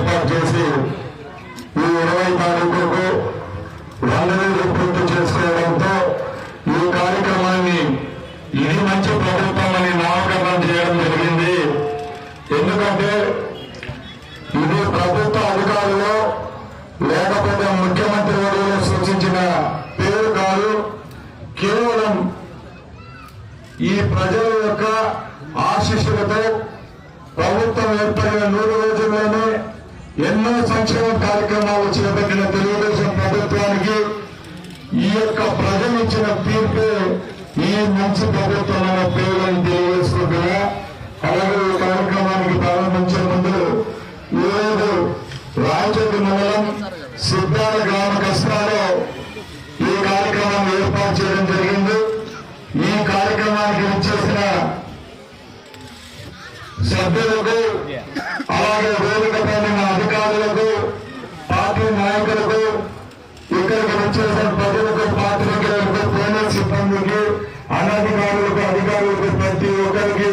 ఏర్పాటు చేసి ఈ ఇరవై తారీఖుకు వాళ్ళని పూర్తి చేసుకోవడంతో ఈ కార్యక్రమాన్ని ఇది మంచి ప్రభుత్వం అని నామకరణం చేయడం జరిగింది. ఎందుకంటే ఇది ప్రభుత్వ అధికారులు లేకపోతే ముఖ్యమంత్రి వర్గంలో సూచించిన పేరు కాదు కేవలం ఈ ప్రజల యొక్క ఆశీస్సులతో ప్రభుత్వం ఏర్పడిన నూరు ఎన్నో సంక్షేమ కార్యక్రమాలు చేపట్టిన తెలుగుదేశం ప్రభుత్వానికి ఈ యొక్క ప్రజలు ఇచ్చిన తీర్పు ఈ మంచి ప్రభుత్వం అనే పేరుని తెలియజేసుకుంటున్నా. అలాగే ఈ కార్యక్రమానికి ప్రారంభించే ముందు ఈరోజు రాయచోటి మండలం సిద్ధాల గ్రామ కష్టాలో ఈ కార్యక్రమం ఏర్పాటు చేయడం జరిగింది. ఈ కార్యక్రమానికి వచ్చేసిన సభ్యులకు అలాగే అనధికారులకు ప్రతి ఒక్కరికి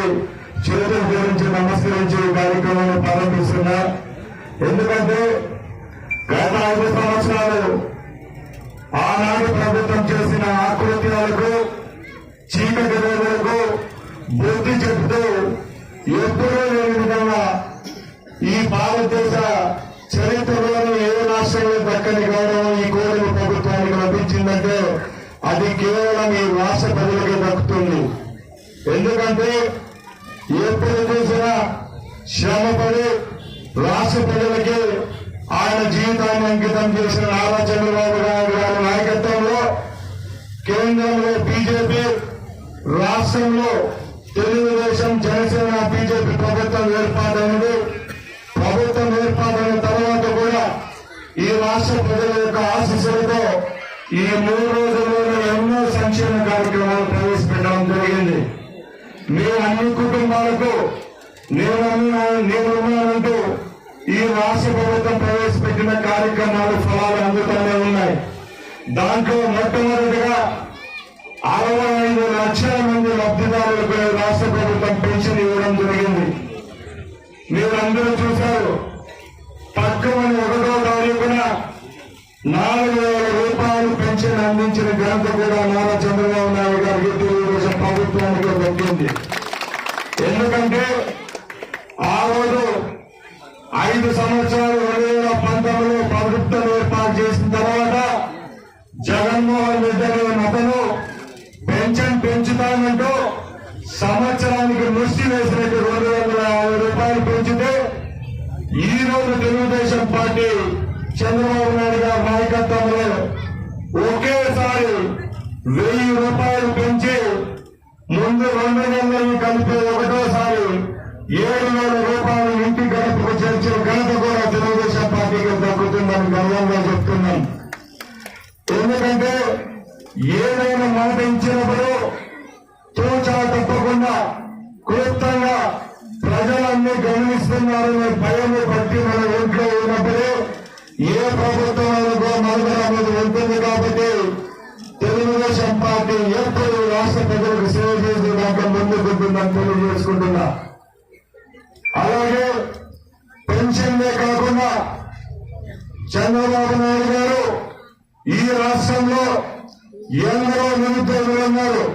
చేతులు గురించి నమస్కరించే కార్యక్రమాన్ని ప్రారంభిస్తున్నా. ఎందుకంటే గత ఐదు సంవత్సరాలు ఆనాడు ప్రభుత్వం చేసిన ఆకృత్యాలకు చీకటి రోజులకు బుద్ధి చెబుతూ ఎప్పుడూ లేని విధంగా ఈ భారతదేశ చరిత్రలోని ఏ రాష్ట్రంలో దక్కని గౌరవం ఈ కోరిక ప్రభుత్వానికి లభించిందంటే అది కేవలం ఈ రాష్ట్ర ప్రజలకే దక్కుతుంది. ఎందుకంటే ఎప్పుడు చూసినా శ్రమపడి రాష్ట్ర ప్రజలకి ఆయన జీవితాన్ని అంకితం చేసిన నారా చంద్రబాబు నాయుడు గారి నాయకత్వంలో కేంద్రంలో బీజేపీ రాష్ట్రంలో తెలుగుదేశం జనసేన బీజేపీ ప్రభుత్వం ఏర్పాటైనది. ప్రభుత్వం ఏర్పాటైన తర్వాత కూడా ఈ రాష్ట్ర ప్రజల యొక్క ఆశీస్సులతో ఈ మూడు రోజుల్లోనే ఎన్నో సంక్షేమ కార్యక్రమాలు మీరు అన్ని కుటుంబాలకు నేను నేనున్నానంటూ ఈ రాష్ట్ర ప్రభుత్వం ప్రవేశపెట్టిన కార్యక్రమాలు ఫలాలు అందుతూనే ఉన్నాయి. దాంట్లో మొట్టమొదటిగా అరవై ఐదు లక్షల మంది లబ్ధిదారులకు రాష్ట్ర ప్రభుత్వం పెన్షన్ ఇవ్వడం జరిగింది. మీరందరూ చూశారు పక్కమని ఒకటో తారీఖున నాలుగు వేల రూపాయలు పెన్షన్ అందించిన ఘనత కూడా నారా చంద్రబాబు నాయుడు గారికి తెలుగుదేశం ప్రభుత్వానికి దక్కింది ఎందుకంటే ఆ రోజు ఐదు సంవత్సరాలు రెండు వేల పంతొమ్మిదిలో ప్రభుత్వం ఏర్పాటు చేసిన తర్వాత జగన్మోహన్ రెడ్డి అనే అతను పెన్షన్ పెంచుతానంటూ సంవత్సరానికి ముష్టి వేసినట్టు రెండు వందల యాభై రూపాయలు పెంచితే ఈ రోజు తెలుగుదేశం పార్టీ చంద్రబాబు నాయుడు గారి నాయకత్వంలో ఒకేసారి వెయ్యి రూపాయలు ముందు రెండు నెలలు కలిపి ఒకటోసారి ఏడు వేల రూపాయలు ఇంటి గడపకు చేర్చిన ఘనత కూడా తెలుగుదేశం పార్టీకి దక్కుతుందని గర్వంగా చెప్తున్నాం. ఎందుకంటే ఏదైనా మాట ఇచ్చినప్పుడు తూచా తప్పకుండా క్లుప్తంగా ప్రజలన్నీ గమనిస్తున్నారనే భయము పట్టి మన ఇంట్లో ఉన్నప్పుడు ఏ ప్రభుత్వం అనుకో మనుగడ ఉంటుంది కాబట్టి తెలుగుదేశం పార్టీ ఎప్పుడు చేసే దాంట్లో ముందుకుంటుందని తెలియజేసుకుంటున్నా. అలాగే పెన్షన్లే కాకుండా చంద్రబాబు నాయుడు గారు ఈ రాష్ట్రంలో ఎందరో నిరుద్యోగులు ఉన్నారు.